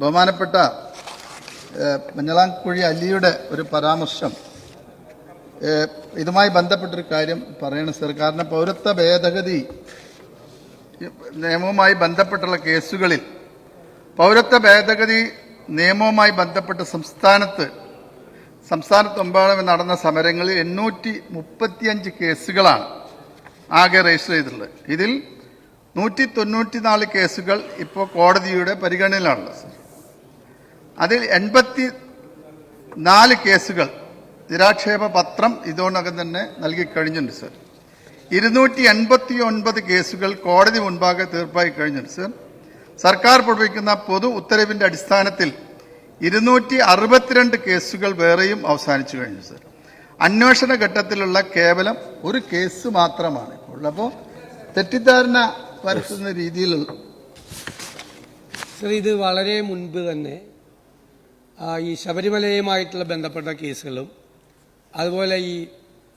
ബഹുമാനപ്പെട്ട മഞ്ഞളാംകുഴി അലിയുടെ ഒരു പരാമർശം. ഇതുമായി ബന്ധപ്പെട്ടൊരു കാര്യം പറയണം സർ. കാരണം പൗരത്വ ഭേദഗതി നിയമവുമായി ബന്ധപ്പെട്ടുള്ള കേസുകളിൽ പൗരത്വ ഭേദഗതി നിയമവുമായി ബന്ധപ്പെട്ട് സംസ്ഥാനത്ത് സംസ്ഥാനത്തൊമ്പാടും നടന്ന സമരങ്ങളിൽ എണ്ണൂറ്റി മുപ്പത്തിയഞ്ച് കേസുകളാണ് ആകെ രജിസ്റ്റർ ചെയ്തിട്ടുള്ളത്. ഇതിൽ നൂറ്റി തൊണ്ണൂറ്റിനാല് കേസുകൾ ഇപ്പോൾ കോടതിയുടെ പരിഗണനയിലാണുള്ളത് സർ. അതിൽ എൺപത്തി നാല് കേസുകൾ നിരാക്ഷേപ പത്രം ഇതോടകം തന്നെ നൽകി കഴിഞ്ഞിട്ടുണ്ട് സർ. ഇരുന്നൂറ്റി എൺപത്തി ഒൻപത് കേസുകൾ കോടതി മുൻപാകെ തീർപ്പായി കഴിഞ്ഞിട്ടുണ്ട് സർ. സർക്കാർ പുറപ്പെടുവിക്കുന്ന പൊതു ഉത്തരവിന്റെ അടിസ്ഥാനത്തിൽ ഇരുന്നൂറ്റി അറുപത്തിരണ്ട് കേസുകൾ വേറെയും അവസാനിച്ചു കഴിഞ്ഞു സർ. അന്വേഷണ ഘട്ടത്തിലുള്ള കേവലം ഒരു കേസ് മാത്രമാണ് ഇപ്പോൾ. അപ്പോൾ തെറ്റിദ്ധാരണ പരത്തുന്ന രീതിയിലുള്ള സർ ഇത് വളരെ മുൻപ് തന്നെ ഈ ശബരിമലയുമായിട്ടുള്ള ബന്ധപ്പെട്ട കേസുകളും അതുപോലെ ഈ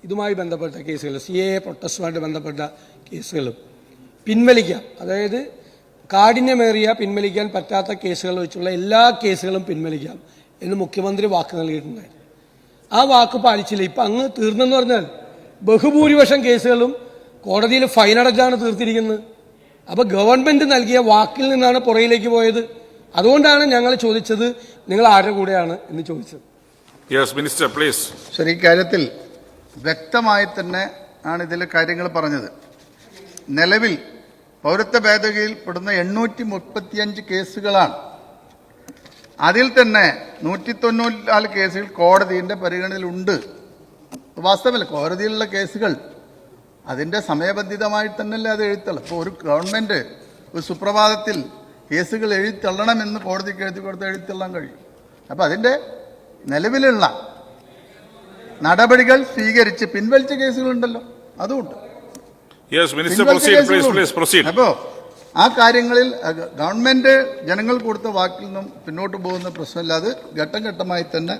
ഇതുമായി ബന്ധപ്പെട്ട കേസുകൾ സി എ പ്രൊട്ടസ്റ്റുമായിട്ട് ബന്ധപ്പെട്ട കേസുകളും പിൻവലിക്കാം. അതായത് കാഠിന്യമേറിയ പിൻവലിക്കാൻ പറ്റാത്ത കേസുകൾ വെച്ചുള്ള എല്ലാ കേസുകളും പിൻവലിക്കാം എന്ന് മുഖ്യമന്ത്രി വാക്ക് നൽകിയിട്ടുണ്ടായിരുന്നു. ആ വാക്ക് പാലിച്ചില്ല. ഇപ്പം അങ്ങ് തീർന്നെന്ന് പറഞ്ഞാൽ ബഹുഭൂരിപക്ഷം കേസുകളും കോടതിയിൽ ഫൈനടച്ചാണ് തീർത്തിരിക്കുന്നത്. അപ്പോൾ ഗവൺമെന്റ് നൽകിയ വാക്കിൽ നിന്നാണ് പുറയിലേക്ക് പോയത്. അതുകൊണ്ടാണ് ഞങ്ങൾ ചോദിച്ചത് നിങ്ങൾ ആരുടെ കൂടെയാണ് എന്ന് ചോദിച്ചത്. യെസ് മിനിസ്റ്റർ പ്ലീസ് ശരി കാര്യത്തിൽ വ്യക്തമായി തന്നെ ആണ് ഇതിലെ കാര്യങ്ങൾ പറഞ്ഞത്. നിലവിൽ പൗരത്വ ഭേദഗതിയിൽ പെടുന്ന എണ്ണൂറ്റി മുപ്പത്തിയഞ്ച് കേസുകളാണ്. അതിൽ തന്നെ നൂറ്റി തൊണ്ണൂറ്റിനാല് കേസുകൾ കോടതിയുടെ പരിഗണനയിലുണ്ട്. വാസ്തവമല്ല കോടതിയിലുള്ള കേസുകൾ അതിന്റെ സമയബന്ധിതമായി തന്നെയല്ലേ അത് എഴുത്തുള്ളൂ ഇപ്പോൾ ഒരു ഗവൺമെന്റ് ഒരു സുപ്രഭാതത്തിൽ കേസുകൾ എഴുതിത്തള്ളണമെന്ന് കോടതിക്ക് എഴുതി കൊടുത്ത് എഴുതിത്തള്ളാൻ കഴിയും. അപ്പൊ അതിന്റെ നിലവിലുള്ള നടപടികൾ സ്വീകരിച്ച് പിൻവലിച്ച കേസുകളുണ്ടല്ലോ. അതുമുണ്ട്. അപ്പോ ആ കാര്യങ്ങളിൽ ഗവൺമെന്റ് ജനങ്ങൾ കൊടുത്ത വാക്കിൽ നിന്നും പിന്നോട്ട് പോകുന്ന പ്രശ്നമില്ലാതെ ഘട്ടം ഘട്ടമായി തന്നെ